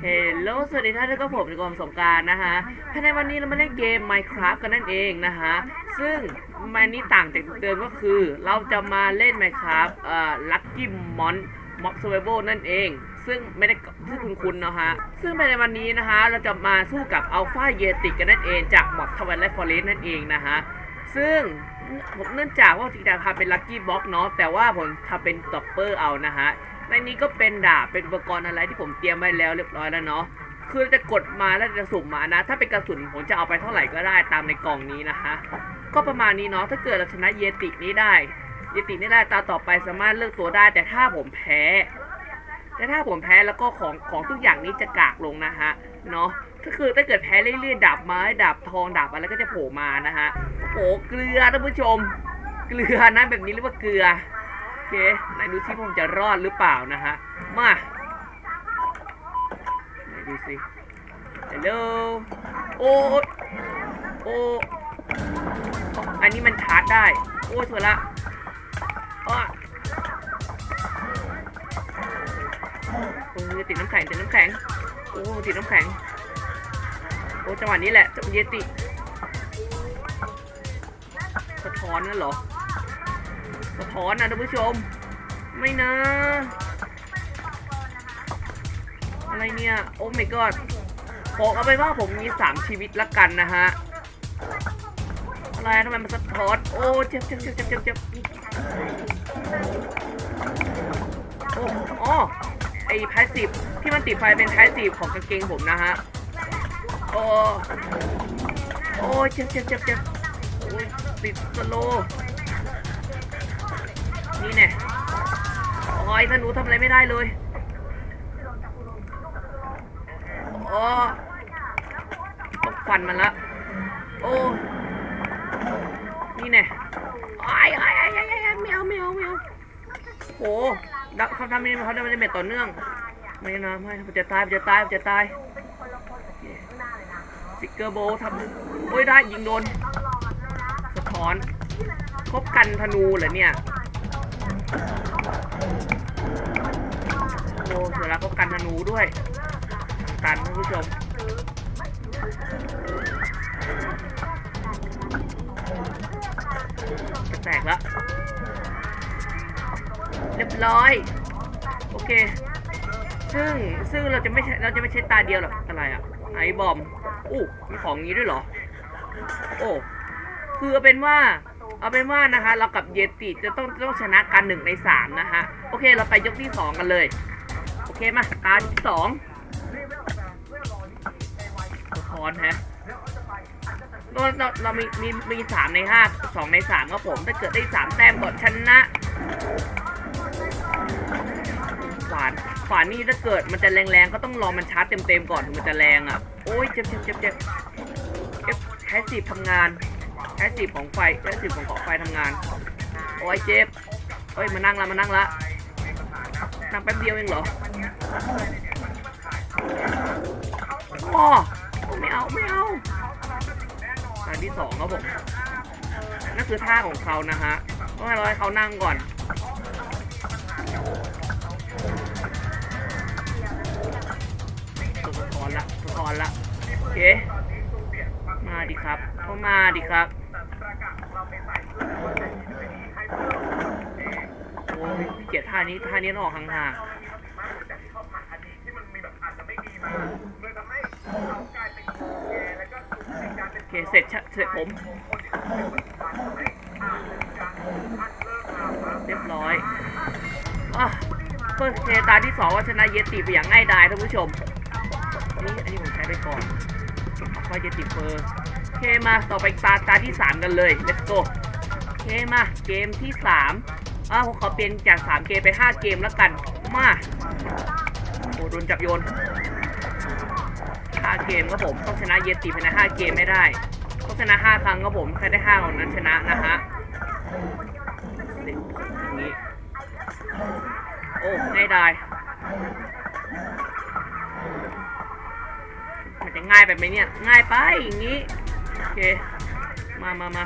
เฮลโลสวัสดีท่านแล้วก็ผมในกรมสงการนะฮะภายในวันนี้เรามาเล่นเกม Minecraft กันนั่นเองนะฮะซึ่งมันนี้ต่างจากเดิมก็คือ เราจะมาเล่น Minecraft เอ่อ Lucky Mon Mob Survival นั่นเอง ซึ่งไม่ได้ชื่อคุณคุณนะฮะซึ่งภายในวันนี้นะฮะเราจะมาสู้กับ Alpha Yeti กันนั่นเอง จาก Mod Twilight Forest นั่นเองนะฮะซึ่งผมเนื่องจากว่าจริงๆทำเป็นลัคกี้บ็อกเนาะแต่ว่าผมทำเป็นต็อปเปอร์เอานะฮะ ในนี้ก็เป็นดาบเป็นอุปกรณ์อะไรที่ผมเตรียมไว้แล้วเรียบร้อยแล้วเนาะคือจะกดมาแล้วจะสุ่มมานะ ถ้าเป็นกระสุนผมจะเอาไปเท่าไหร่ก็ได้ตามในกล่องนี้นะฮะก็ประมาณนี้เนาะถ้าเกิดเราชนะเยตินี้ได้ เยตินี้ได้ตาต่อไปสามารถเลือกตัวได้ แต่ถ้าผมแพ้ แต่ถ้าผมแพ้แล้วก็ของของทุกอย่างนี้จะกากลงนะฮะเนาะก็คือถ้าเกิดแพ้เรื่อยๆดาบไม้ดาบทองดาบอะไรก็จะโผล่มานะฮะโอ้เกลือท่านผู้ชม เกลือนะแบบนี้เรียกว่าเกลือ เคไหนดูซิผมจะรอดหรือเปล่านะฮะ มาไหนดูสิฮัลโหลโอ้ยโอ้อันนี้มันชาร์จได้ โอ้สวยละอ้อโอ้ยติดน้ำแข็งติดน้ำแข็ง โอ้ติดน้ำแข็ง โอ้จังหวะนี้แหละจะเยติสะท้อนนั่นเหรอ สะท้อนนะท่านผู้ชม ไม่นะ อะไรเนี่ย โอ้ my god บอกเอาไปว่าผมมี3ชีวิตละกันนะฮะ อะไรทำไมมันสะท้อน โอ้ เจ็บเจ็บเจ็บเจ็บเจ็บเจ็บโอ้อ๋อไอ้พาสซีฟที่มันติดไฟเป็นพาสซีฟของกางเกงผมนะฮะ โอ้ โอ้ เจ็บเจ็บเจ็บเจ็บโอ้ยติดสโล นี่แน่โอ้ยธนูทำอะไรไม่ได้เลยโอ้ต้องฟันมันละ โอ้ นี่แน่ไอ้ไอ้ไอ้ไอ้ไอ้ไม่เอาไม่เอาไม่เอาโอ้ดับเขาทำนี่เขาทำไม่ได้เม็ดต่อเนื่อง ไม่นะไม่มันจะตายจะตายจะตายสิกเกอร์โบทำโอ้ยได้ยิงโดนสะท้อนคบกันธนูเหรอเนี่ย โอ้เสือแล้วครบกันธนูด้วยกันท่านผู้ชมจะแตกแล้วเรียบร้อย โอเค ซึ่งซึ่งเราจะไม่ใช่เราจะไม่ใช้ตาเดียวหรอกอะไรอะไอบอมอู้มีของงี้ด้วยเหรอ โอ้คือเป็นว่า เอาเป็นว่านะคะ เรากับเยติจะต้องต้องชนะกันหนึ่งในสามนะฮะโอเค เราไปยกที่สองกันเลย โอเคมาตาที่สองสะท้อนฮะเราเราเรามีมีมีสามในห้าสองในสามครับผม ถ้าเกิดได้สามแต้มก่อนชนะขวานขวานนี่ถ้าเกิดมันจะแรงๆ ก็ต้องรอมันชาร์จเต็มๆก่อนถึงมันจะแรงอะ โอ้ยเจ็บเจ็บเจ็บเจ็บเอฟแพสซีฟทำงาน แพสซีฟของไฟแพสซีฟของเกาะไฟทำงาน โอ้ยเจ็บเฮ้ยมานั่งละมานั่งละนั่งแป๊บเดียวเองเหรออ๋อไม่เอาไม่เอาอันที่สองครับผมนั่นคือท่าของเขานะฮะต้องให้เราให้เขานั่งก่อนสะท้อนละสะท้อนละโอเคมาดิครับเข้ามาดิครับ โอ้ยเกลียดท่านี้ท่านี้ต้องออกห่างๆโอเคเสร็จชะเสร็จผมเรียบร้อยอะเฟิร์สเคตาที่สองว่าชนะเยติไปอย่างง่ายดายท่านผู้ชมนี่อันนี้ผมใช้ไปก่อนค่อยจะติดเฟอร์โอเคมาต่อไปตาตาที่3กันเลย let's go โอเคมาเกมที่3 อ้าวผมขอเปลี่ยนจาก 3 เกมไป 5 เกมแล้วกัน มาโอ้โดนจับโยน 5 เกมครับผม ต้องชนะเยติภายใน5เกมไม่ได้ ต้องชนะ 5 ครั้งครับผมใครได้5ของนั้นชนะนะฮะอย่างนี้ โอ้ง่ายดายมันจะง่ายไปไหมเนี่ย ง่ายไปอย่างนี้ โอเค มามามา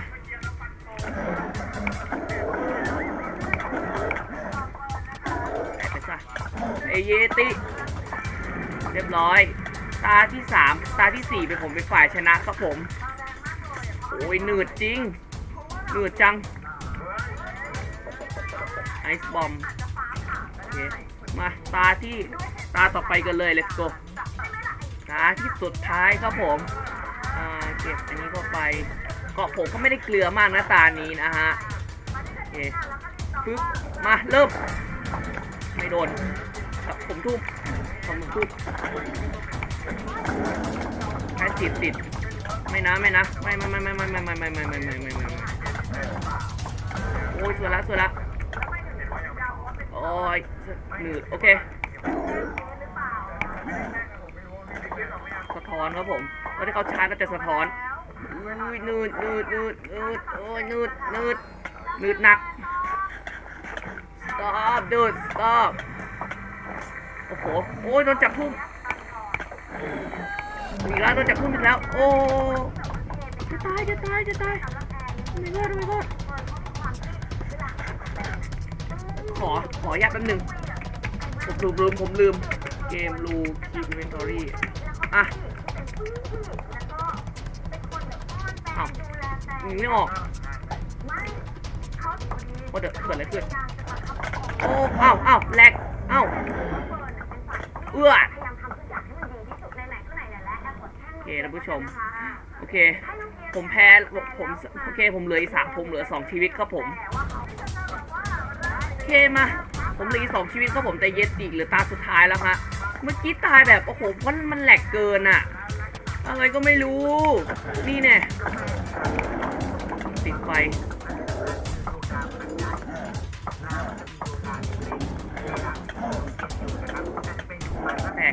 เยติ เรียบร้อย ตาที่สามตาที่สี่เป็นผมเป็นฝ่ายชนะครับผม โอ้ยหนืดจริง หนืดจังไอซ์บอมโอเคมาตาที่ตาต่อไปกันเลย let's go ตาที่สุดท้ายครับผมเก็บอันนี้เข้าไปเกาะผมก็ไม่ได้เกลือมากนะตานี้นะฮะโอเคปึ๊บมาเริ่มไม่โดน ผมทุบผมทุบแค่ติดติดไม่นะไม่นะไม่ไม่ไม่ไม่ไม่ไม่ไม่ไม่ไม่ไม่ไม่ไม่ไม่โอ้ยสวยละสวยละโอ้ยหนืดโอเคสะท้อนครับผมตอนที่เขาชาร์จก็จะสะท้อนอุ้ยหนืดหนืดหนืดหนืดโอ้ยหนืดหนืดหนืดหนัก stop dude stop โอ้โหโอ้ยโดนจับทุ่มอีกแล้วโดนจับทุ่มอีกแล้ว โอ้จะตายจะตายจะตายไม่รอดไม่รอดขอ ขออนุญาแป๊บหนึงผมลืมลืมผมลืม เกมรูคีอินเวนทอรี่อะอ้าหนีไม่ออกว่าเดี๋ยวเกิดอะไรขึ้นโอ้เอ้าเอ้าแลกเอ้า เอื้อโอเคท่านผู้ชม โอเค ผมแพ้ผมโอเค ผมเหลืออีกสามผมเหลือสองชีวิตครับผม โอเคมา ผมเหลืออีกสองชีวิตครับผมแต่เย็ดอีกเหลือตาสุดท้ายแล้วฮะ เมื่อกี้ตายแบบ โอ้โหมันมันแหลกเกินอะอะไรก็ไม่รู้ นี่แน่ติดไฟ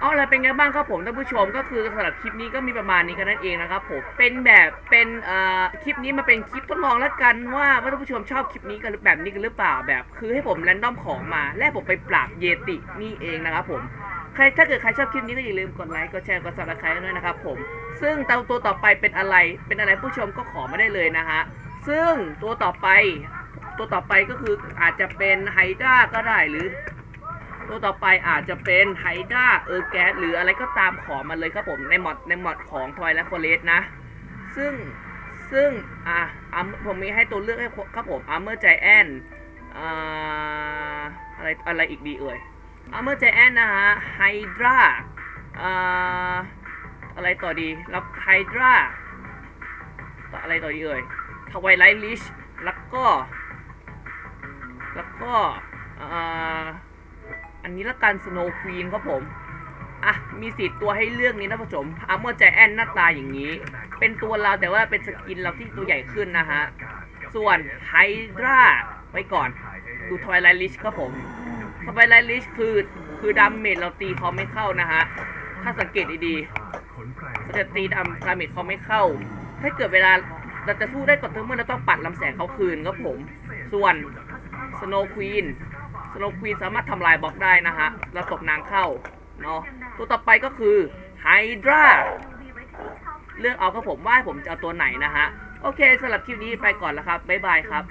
เอาอะไรเป็นไงบ้างครับผมท่านผู้ชมก็คือสำหรับคลิปนี้ก็มีประมาณนี้กันนั่นเองนะครับผมเป็นแบบเป็นเอ่อคลิปนี้มาเป็นคลิปทดลองแล้วกันว่าว่าท่านผู้ชมชอบคลิปนี้กันหรือแบบนี้กันหรือเปล่าแบบ คือให้ผมแรนดอมของมา และผมไปปราบเยตินี่เองนะครับผมใครถ้าเกิดใครชอบคลิปนี้ก็อย่าลืมกดไลค์กดแชร์กดซับสไครต์ด้วยนะครับผมซึ่งตัวตัวต่อไปเป็นอะไรเป็นอะไรผู้ชมก็ขอมาได้เลยนะฮะซึ่งตัวต่อไปตัวต่อไปก็คืออาจจะเป็นไฮด้าก็ได้หรือ ตัวต่อไปอาจจะเป็นไฮด้าเออแก๊สหรืออะไรก็ตามขอมาเลยครับผมในมอดในมอดของทอยและฟอเรสนะ ซึ่งซึ่งอะอะผมมีให้ตัวเลือกให้ครับผมอาร์เมอร์ใจแอนอะไรอะไรอีกดีเอ่ยอาร์เมอร์ใจแอนนะฮะไฮดราอ่าอะไรต่อดีแล้วไฮดราอะไรต่อดีเอ่ยทวายไลท์ลิชแล้วก็ แล้วก็อ่า อันนี้ละกันสโนว์ควีนครับผม อะ มีสิทธิ์ตัวให้เลือกนี้นะผู้ชมอาร์เมอร์ใจแอนหน้าตาอย่างนี้ เป็นตัวเราแต่ว่าเป็นสกินเราที่ตัวใหญ่ขึ้นนะฮะ ส่วนไฮดราไว้ก่อน ดูทวายไลลิชครับผมทวายไลลิชคือคือดาเมจเราตีเขาไม่เข้านะฮะ ถ้าสังเกตดีๆเราจะตีดามดาเมจเขาไม่เข้า ถ้าเกิดเวลาเราจะสู้ได้ก็ต่อเมื่อเราต้องปัดลำแสงเขาคืนครับผม ส่วนสโนว์ควีน โลควีนสามารถทำลายบล็อกได้นะฮะแล้วตบนางเข้าเนาะตัวต่อไปก็คือไฮดราเลือกเอาครับผมว่าผมจะเอาตัวไหนนะฮะ โอเคสำหรับคลิปนี้ไปก่อนแล้วครับ บ๊ายบายครับ